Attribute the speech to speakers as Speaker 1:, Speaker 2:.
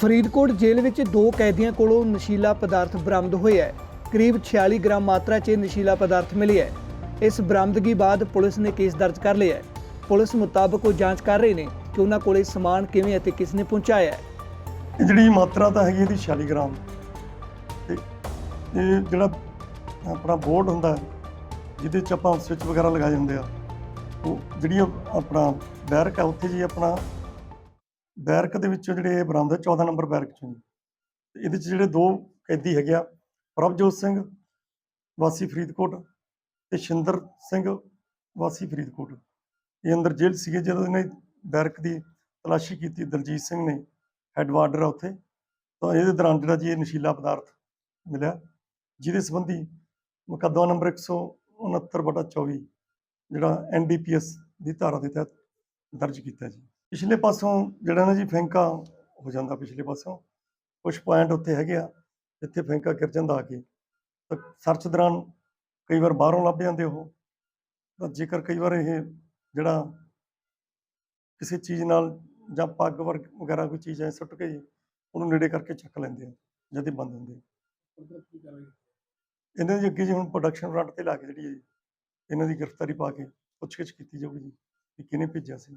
Speaker 1: ਫਰੀਦਕੋਟ ਜੇਲ੍ਹ ਵਿੱਚ ਦੋ ਕੈਦੀਆਂ ਕੋਲੋਂ ਨਸ਼ੀਲਾ ਪਦਾਰਥ ਬਰਾਮਦ ਹੋਇਆ ਹੈ। ਕਰੀਬ 46 ਗ੍ਰਾਮ ਮਾਤਰਾ 'ਚ ਨਸ਼ੀਲਾ ਪਦਾਰਥ ਮਿਲਿਆ ਹੈ। ਇਸ ਬਰਾਮਦਗੀ ਬਾਅਦ ਪੁਲਿਸ ਨੇ ਕੇਸ ਦਰਜ ਕਰ ਲਿਆ ਹੈ। ਪੁਲਿਸ ਮੁਤਾਬਕ ਉਹ ਜਾਂਚ ਕਰ ਰਹੇ ਨੇ ਕਿ ਉਹਨਾਂ ਕੋਲੇ ਸਮਾਨ ਕਿਵੇਂ ਅਤੇ ਕਿਸ ਨੇ ਪਹੁੰਚਾਇਆ ਹੈ।
Speaker 2: ਇਹ ਜਿਹੜੀ ਮਾਤਰਾ ਤਾਂ ਹੈਗੀ ਇਹਦੀ 46 ਗ੍ਰਾਮ। ਤੇ ਇਹ ਜਿਹੜਾ ਆਪਣਾ ਬੋਰਡ ਹੁੰਦਾ ਜਿਹਦੇ ਚ ਆਪਾਂ ਸਵਿਚ ਵਗੈਰਾ ਲਗਾਏ ਹੁੰਦੇ ਆ, ਉਹ ਜਿਹੜੀ ਆਪਣਾ ਬੈਰਕ ਆ, ਉੱਥੇ ਜੀ ਆਪਣਾ ਬੈਰਕ ਦੇ ਵਿੱਚੋਂ ਜਿਹੜੇ ਇਹ ਬਰਾਮਦ ਹੋਏ 14 ਨੰਬਰ ਬੈਰਕ ਚੋਂ ਜੀ। ਇਹਦੇ ਚ ਜਿਹੜੇ ਦੋ ਕੈਦੀ ਹੈਗੇ ਆ, ਪ੍ਰਭਜੋਤ ਸਿੰਘ, ਵਾਸੀ ਫਰੀਦਕੋਟ ਤੇ ਸ਼ਿੰਦਰ ਸਿੰਘ, ਵਾਸੀ ਫਰੀਦਕੋਟ। ਇਹ ਅੰਦਰ ਜੇਲ੍ਹ ਸੀਗੇ, ਜਦੋਂ ਇਹਨੇ ਬੈਰਕ ਦੀ ਤਲਾਸ਼ੀ ਕੀਤੀ, ਦਲਜੀਤ ਸਿੰਘ ਨੇ ਹੈਡਵਾਰਡਰ ਆ ਉੱਥੇ, ਤਾਂ ਇਹਦੇ ਦੌਰਾਨ ਜਿਹੜਾ ਜੀ ਇਹ ਨਸ਼ੀਲਾ ਪਦਾਰਥ ਮਿਲਿਆ, ਜਿਹਦੇ ਸੰਬੰਧੀ ਮੁਕੱਦਮਾ ਨੰਬਰ 169 ਬਟਾ 24 ਜਿਹੜਾ ਐਨਡੀਪੀਐਸ ਦੀ ਧਾਰਾ ਦੇ ਤਹਿਤ ਦਰਜ ਕੀਤਾ ਜੀ। ਪਿਛਲੇ ਪਾਸੋਂ ਜਿਹੜਾ ਨਾ ਜੀ ਫੈਂਕਾ ਹੋ ਜਾਂਦਾ ਪਿਛਲੇ ਪਾਸੋਂ ਕੁਝ ਪੁਆਇੰਟ ਉੱਥੇ ਹੈਗੇ ਆ ਜਿੱਥੇ ਫੈਂਕਾ ਗਿਰ ਜਾਂਦਾ ਆ ਕੇ। ਤਾਂ ਸਰਚ ਦੌਰਾਨ ਕਈ ਵਾਰ ਬਾਹਰੋਂ ਲੱਭ ਜਾਂਦੇ ਉਹ। ਤਾਂ ਜੇਕਰ ਕਈ ਵਾਰ ਇਹ ਜਿਹੜਾ ਕਿਸੇ ਚੀਜ਼ ਨਾਲ ਜਾਂ ਪੱਗ ਵਰਗ ਵਗੈਰਾ ਕੋਈ ਚੀਜ਼ ਐ ਸੁੱਟ ਕੇ ਜੀ, ਉਹਨੂੰ ਨੇੜੇ ਕਰਕੇ ਚੱਕ ਲੈਂਦੇ ਆ ਜਦ ਇਹ ਬੰਦ ਹੁੰਦੇ ਇਹਨਾਂ ਦੀ ਅੱਗੇ ਜੀ ਹੁਣ ਪ੍ਰੋਡਕਸ਼ਨ ਫਰੰਟ ਤੇ ਲਾ ਕੇ ਜਿਹੜੀ ਹੈ ਜੀ, ਇਹਨਾਂ ਦੀ ਗ੍ਰਿਫਤਾਰੀ ਪਾ ਕੇ ਪੁੱਛਗਿੱਛ ਕੀਤੀ ਜਾਊਗੀ ਜੀ ਕਿ ਕਿਹਨੇ ਭੇਜਿਆ ਸੀ।